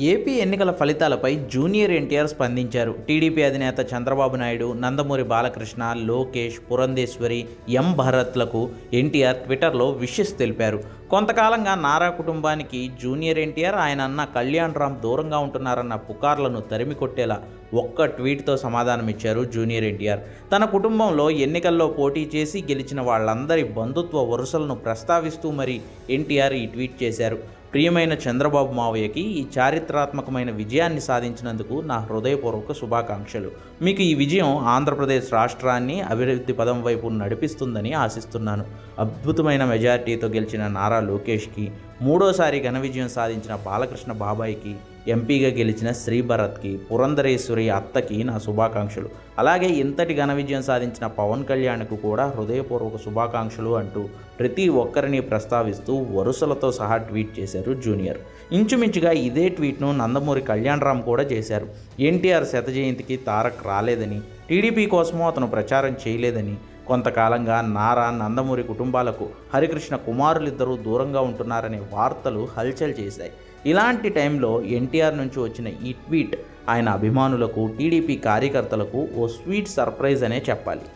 AP ఎన్నికల ఫలితాలపై junior NTR స్పందించారు. టీడీపీ అధినేత చంద్రబాబు నాయుడు నందమూరి బాలకృష్ణ లోకేష్ పురంధేశ్వరి ఎం భరత్లకు ఎన్టీఆర్ ట్విట్టర్లో విషెస్ తెలిపారు. కొంతకాలంగా నారా కుటుంబానికి జూనియర్ ఎన్టీఆర్ ఆయన అన్న కళ్యాణ్ రామ్ దూరంగా ఉంటున్నారన్న పుకార్లను తరిమి కొట్టేలా ఒక్క ట్వీట్తో సమాధానమిచ్చారు జూనియర్ ఎన్టీఆర్. తన కుటుంబంలో ఎన్నికల్లో పోటీ చేసి గెలిచిన వాళ్ళందరి బంధుత్వ వరుసలను ప్రస్తావిస్తూ మరి ఎన్టీఆర్ ఈ ట్వీట్ చేశారు. ప్రియమైన చంద్రబాబు మావయ్యకి ఈ చారిత్రాత్మకమైన విజయాన్ని సాధించినందుకు నా హృదయపూర్వక శుభాకాంక్షలు. మీకు ఈ విజయం ఆంధ్రప్రదేశ్ రాష్ట్రాన్ని అభివృద్ధి పదం వైపు నడిపిస్తుందని ఆశిస్తున్నాను. అద్భుతమైన మెజారిటీతో గెలిచిన నారా లోకేష్కి మూడోసారి ఘన విజయం సాధించిన బాలకృష్ణ బాబాయ్కి ఎంపీగా గెలిచిన శ్రీభరత్కి పురంధరేశ్వరి అత్తకి నా శుభాకాంక్షలు. అలాగే ఇంతటి ఘన విజయం సాధించిన పవన్ కళ్యాణ్కు కూడా హృదయపూర్వక శుభాకాంక్షలు అంటూ ప్రతి ఒక్కరిని ప్రస్తావిస్తూ వరుసలతో సహా ట్వీట్ చేశారు జూనియర్. ఇంచుమించుగా ఇదే ట్వీట్ను నందమూరి కళ్యాణ్ రామ్ కూడా చేశారు. ఎన్టీఆర్ శత జయంతికి తారక్ రాలేదని టీడీపీ కోసమో అతను ప్రచారం చేయలేదని కొంతకాలంగా నారా నందమూరి కుటుంబాలకు హరికృష్ణ కుమారులిద్దరూ దూరంగా ఉంటున్నారనే వార్తలు హల్చల్ చేశాయి. ఇలాంటి టైంలో ఎన్టీఆర్ నుంచి వచ్చిన ఈ ట్వీట్ ఆయన అభిమానులకు టీడీపీ కార్యకర్తలకు ఓ స్వీట్ సర్ప్రైజ్ అనే చెప్పాలి.